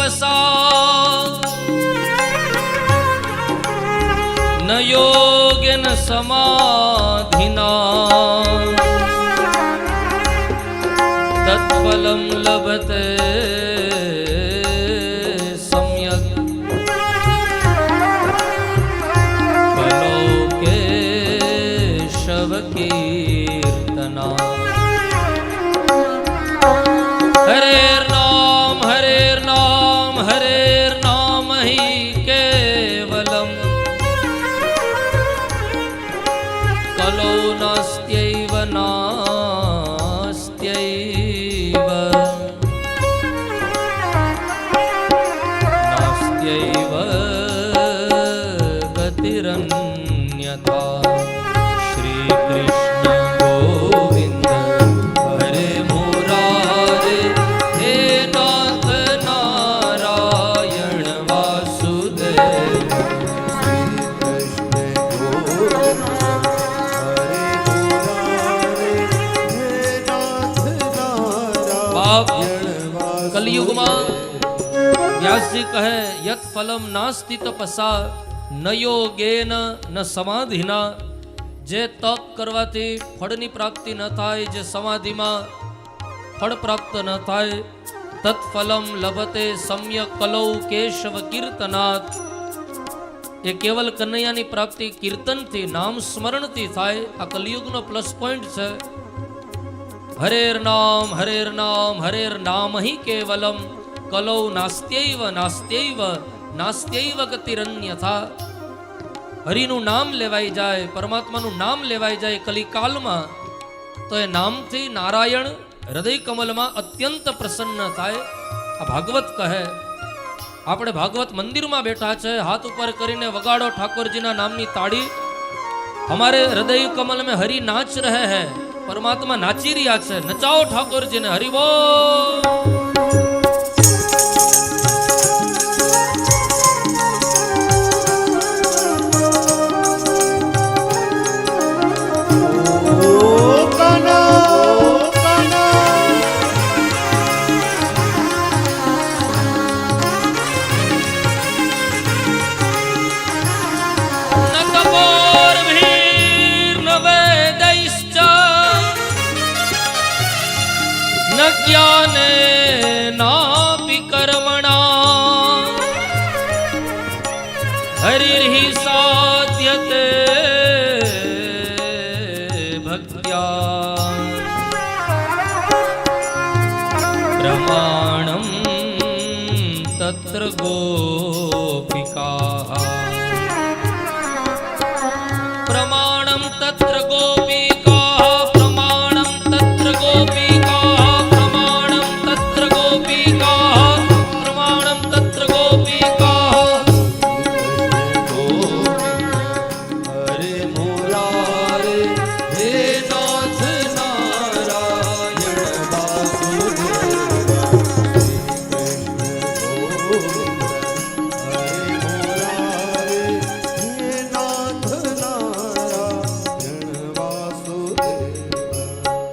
દિવસો ન યોગ ન સમાધિના. તત્ફલમ લભતે नास्त्यैव। नास्त्यैव गतिरन्यथा। વ્યાસજી કહે, યત ફલમ નાસ્તિ તપસા ન યોગેન, ન સમાધિના. જે તપ કરવાથી ફળની પ્રાપ્તિ ન થાય, જે સમાધિમાં ફળ પ્રાપ્ત ન થાય તત્ફલમ લભતે સમ્ય કલૌ કેશવ કીર્તનાથ એ કેવલ કનૈયાની પ્રાપ્તિ કીર્તનથી, નામ સ્મરણથી થાય, આ કલિયુગનો પ્લસ પોઈન્ટ છે. હરેર નામ હરેર નામ હરેર નામ હિ કેવલમ. કલૌ નાસ્તૈવ નાસ્તૈવ નાસ્તૈવ ગતિરન્યથા હરિનું નામ લેવાઈ જાય પરમાત્માનું નામ લેવાઈ જાય કલિકાલમાં તો એ નામથી નારાયણ હૃદય કમલમાં અત્યંત પ્રસન્ન થાય આ ભાગવત કહે આપણે ભાગવત મંદિરમાં બેઠા છે હાથ ઉપર કરીને વગાડો ઠાકોરજીના નામની તાળી અમારે હૃદય કમલ મેં હરી નાચ રહે હે પરમાત્મા નાચી રહ્યા છે નચાઓ ઠાકોરજીને હરિ હરિબો ત્યાને ના વિકર્મણા હરિ સાધ્યતે ભક્ત્યા. પ્રમાણમ તત્ર ગો